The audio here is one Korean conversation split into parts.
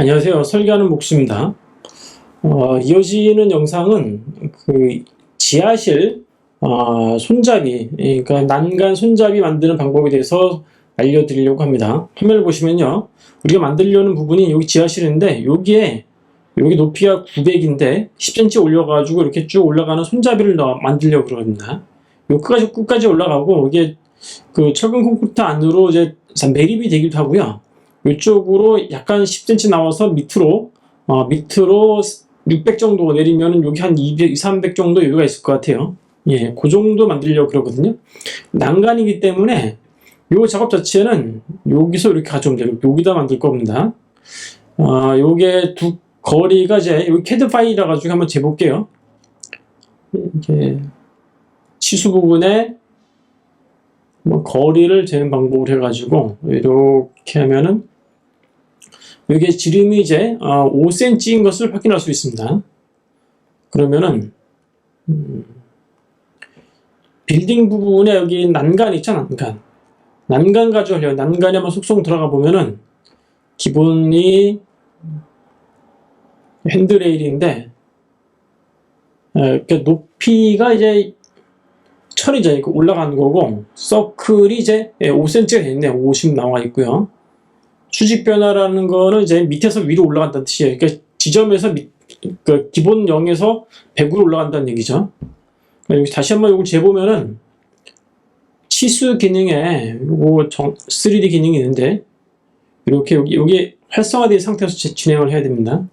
안녕하세요. 설계하는 목수입니다. 어, 이어지는 영상은 그 지하실 어, 손잡이, 그러니까 난간 손잡이 만드는 방법에 대해서 알려드리려고 합니다. 화면을 보시면요. 우리가 만들려는 부분이 여기 지하실인데 여기에 여기 높이가 900인데 10cm 올려가지고 이렇게 쭉 올라가는 손잡이를 넣어 만들려고 그럽니다. 요 끝까지 끝까지 올라가고 이게 그 철근 콘크리트 안으로 이제 매립이 되기도 하고요. 이쪽으로 약간 10cm 나와서 밑으로 어, 밑으로 600 정도 내리면은 여기 한 200, 300 정도 여유가 있을 것 같아요. 예, 그 정도 만들려고 그러거든요. 난간이기 때문에 요 작업 자체는 여기서 이렇게 가져오면 돼요. 여기다 만들 겁니다. 아, 요게 두 거리가 이제 여기 캐드 파일이라 가지고 한번 재볼게요. 이게 치수 부분에 뭐 거리를 재는 방법을 해가지고 이렇게 하면은 여기에 지름이 이제 5cm인 것을 확인할 수 있습니다. 그러면은 음, 빌딩 부분에 여기 난간 있잖아 난간 난간 가져오려 난간에 한번 속속 들어가 보면은 기본이 핸드레일인데 어, 이렇게 높이가 이제 철이 이제 올라가는 거고 서클이 이제 5cm가 되는데 50 나와 있고요. 수직 변화라는 거는 이제 밑에서 위로 올라간다는 뜻이에요. 그러니까 지점에서 밑, 그 기본 0에서 100으로 올라간다는 얘기죠. 그러니까 여기 다시 한번 이걸 재보면은 치수 기능에 요거 3D 기능이 있는데 이렇게 여기 여기 활성화된 상태에서 제- 진행을 해야 됩니다.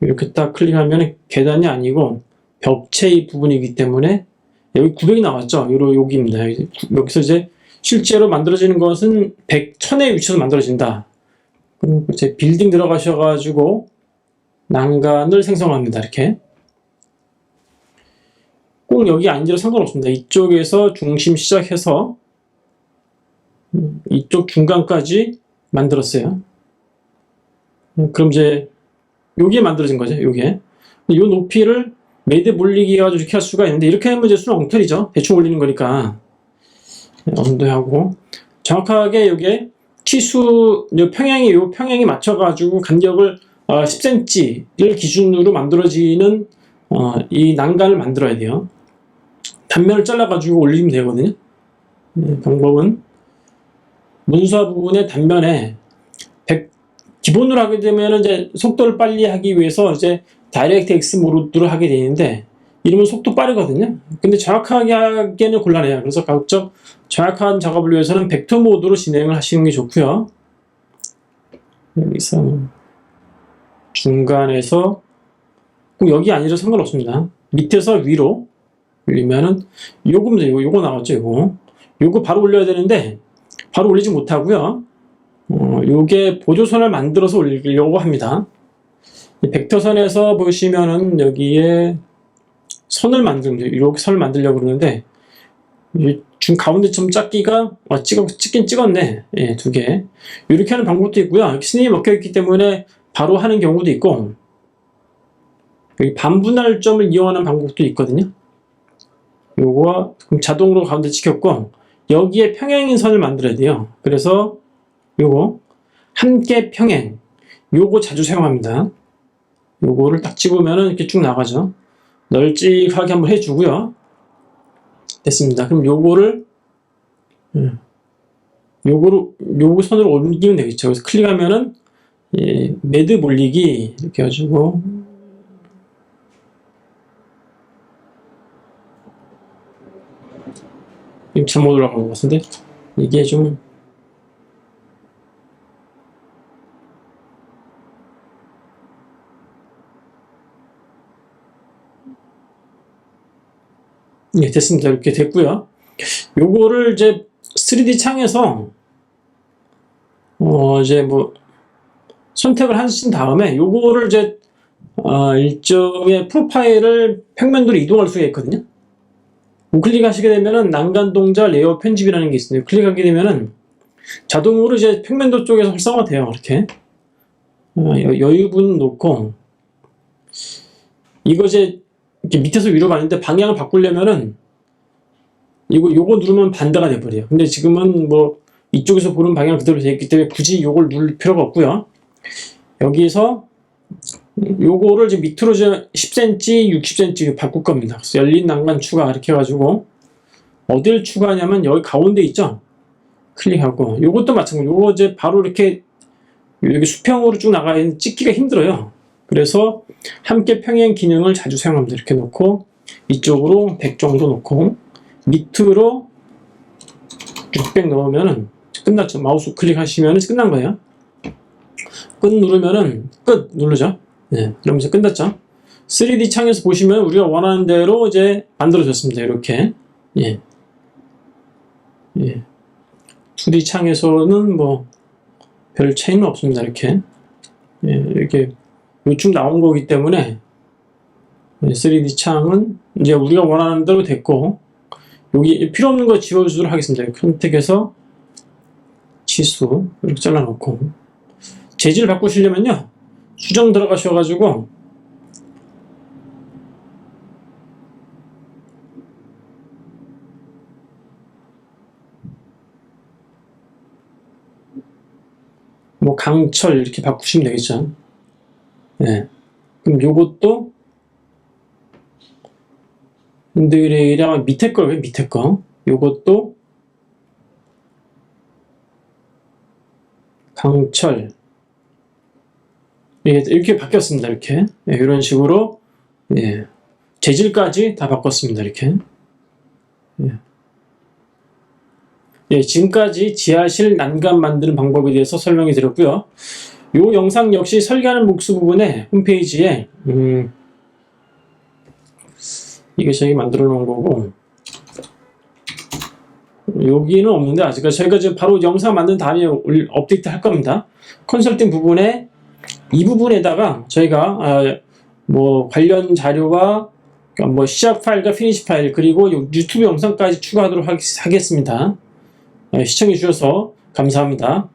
이렇게 딱 클릭하면 계단이 아니고 벽체의 부분이기 때문에 여기 900이 나왔죠. 요로 여기입니다. 여기서 이제 실제로 만들어지는 것은 100, 1000의 위치에서 만들어진다. 그리고 이제 빌딩 들어가셔가지고 난간을 생성합니다. 이렇게. 꼭 여기 앉으려 상관없습니다. 이쪽에서 중심 시작해서 음, 이쪽 중간까지 만들었어요. 음, 그럼 이제 요게 만들어진 거죠. 요게. 이 높이를 매듭 올리기 해가지고 이렇게 할 수가 있는데 이렇게 하면 이제 수는 엉터리죠. 대충 올리는 거니까. 엉도하고 정확하게 요게 치수 요 평양이 요 평양에 맞춰가지고 간격을 어, 10cm를 기준으로 만들어지는 어, 이 난간을 만들어야 돼요. 단면을 잘라가지고 올리면 되거든요. 예, 방법은 문서 부분의 단면에 100 기본으로 하게 되면 이제 속도를 빨리 하기 위해서 이제 다이렉트 X 모드로 하게 되는데 이러면 속도 빠르거든요. 근데 정확하게 하기에는 곤란해요. 그래서 가급적 정확한 작업을 위해서는 벡터 모드로 진행을 하시는 게 좋고요. 여기서 중간에서 꼭 여기 아니라 상관없습니다. 밑에서 위로 올리면은 요거면 요거 요거 나왔죠 요거 요거 바로 올려야 되는데 바로 올리지 못하고요. 어, 요게 보조선을 만들어서 올리려고 합니다. 이 벡터선에서 보시면은 여기에 선을 만들면 이렇게 선을 만들려고 그러는데 이중 가운데 좀 작기가 어, 찍어 찍긴 찍었네 예, 두 개. 이렇게 하는 방법도 있고요. 스냅이 먹혀 있기 때문에 바로 하는 경우도 있고 여기 반분할 점을 이용하는 방법도 있거든요. 요거 그럼 자동으로 가운데 찍혔고 여기에 평행인 선을 만들어야 돼요. 그래서 요거 함께 평행 요거 자주 사용합니다. 요거를 딱 집으면은 이렇게 쭉 나가죠. 널찍하게 한번 해주고요. 됐습니다. 그럼 요거를 음, 요거를 요거 선으로 옮기면 되겠죠. 그래서 클릭하면은 예, 매듭 올리기 이렇게 해가지고 지금 잘못 올라간 것 같은데 이게 좀 예, 됐습니다. 이렇게 됐고요. 요거를 이제 3D 창에서 어 이제 뭐 선택을 하신 다음에 요거를 이제 어 일종의 프로파일을 평면도로 이동할 수가 있거든요. 우클릭 하시게 되면은 난간 동작 레이어 편집이라는 게 있습니다. 클릭하게 되면은 자동으로 이제 평면도 쪽에서 활성화 돼요. 이렇게 어, 여- 여유분 놓고 이거 이제 이렇게 밑에서 위로 가는데 방향을 바꾸려면은 이거 요거 누르면 반대가 돼버려요. 근데 지금은 뭐 이쪽에서 보는 방향 그대로 되어 있기 때문에 굳이 요걸 누를 필요가 없고요. 여기서 요거를 이제 밑으로 이제 10cm, 60cm 바꿀 겁니다. 그래서 열린 난간 추가 이렇게 해가지고 어딜 추가하냐면 여기 가운데 있죠? 클릭하고 요것도 마찬가지. 요거 이제 바로 이렇게 여기 수평으로 쭉 나가 있는 찍기가 힘들어요. 그래서 함께 평행 기능을 자주 사용합니다. 이렇게 놓고 이쪽으로 100 정도 놓고 밑으로 600 넣으면은 끝났죠. 마우스 클릭하시면 끝난 거예요. 끝 누르면은 끝 누르죠. 네, 그러면서 끝났죠. 3D 창에서 보시면 우리가 원하는 대로 이제 만들어졌습니다. 이렇게. 예. 예. 2D 창에서는 뭐 별 차이는 없습니다. 이렇게. 예, 이렇게 요즘 나온 거기 때문에 3D 창은 이제 우리가 원하는 대로 됐고 여기 필요 없는 거 지워주도록 하겠습니다. 선택해서 치수 이렇게 잘라놓고 재질 바꾸시려면요 수정 들어가셔가지고 뭐 강철 이렇게 바꾸시면 되겠죠. 네. 그럼 요것도 핸드레일이랑 밑에 거 밑에 거 요것도 강철 예, 이렇게 바뀌었습니다. 이렇게 예, 이런 식으로 예, 재질까지 다 바꿨습니다. 이렇게 예. 예, 지금까지 지하실 난간 만드는 방법에 대해서 설명해 드렸고요. 이 영상 역시 설계하는 목수 부분에 홈페이지에 음, 이게 저희 만들어 놓은 거고 여기는 없는데 아직까지 저희가 지금 바로 영상 만든 다음에 올- 업데이트 할 겁니다. 컨설팅 부분에 이 부분에다가 저희가 아, 뭐 관련 자료와 그러니까 뭐 시작 파일과 피니시 파일 그리고 요 유튜브 영상까지 추가하도록 하겠- 하겠습니다. 네, 시청해 주셔서 감사합니다.